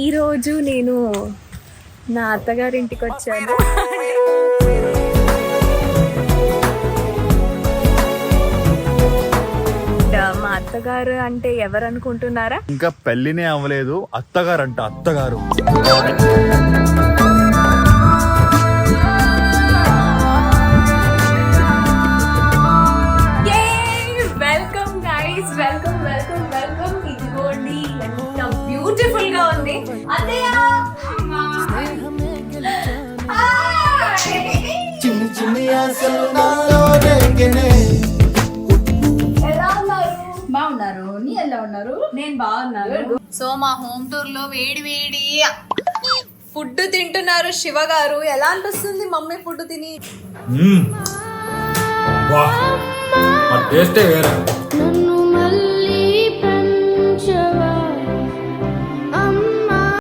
ఈరోజు నేను నా అత్తగారింటికి వచ్చాను. మా అత్తగారు అంటే ఎవరు అనుకుంటున్నారా ఇంకా పెళ్ళినే అవ్వలేదు. అత్తగారు. అంట అత్తగారు వెల్కమ్ గైస్ వెల్కమ్ ఉంది అత్తయ్య చిన్ని చిన్ని ఆశలు నాలో రేగినే. బాగున్నారు? నీ ఎలా ఉన్నారు? నేను బాగున్నాను. సో మా హోమ్ టూర్లో వేడి వేడి ఫుడ్ తింటున్నారు శివ గారు. ఎలా అనిపిస్తుంది మమ్మీ ఫుడ్ తిని? టేస్టే వేరే.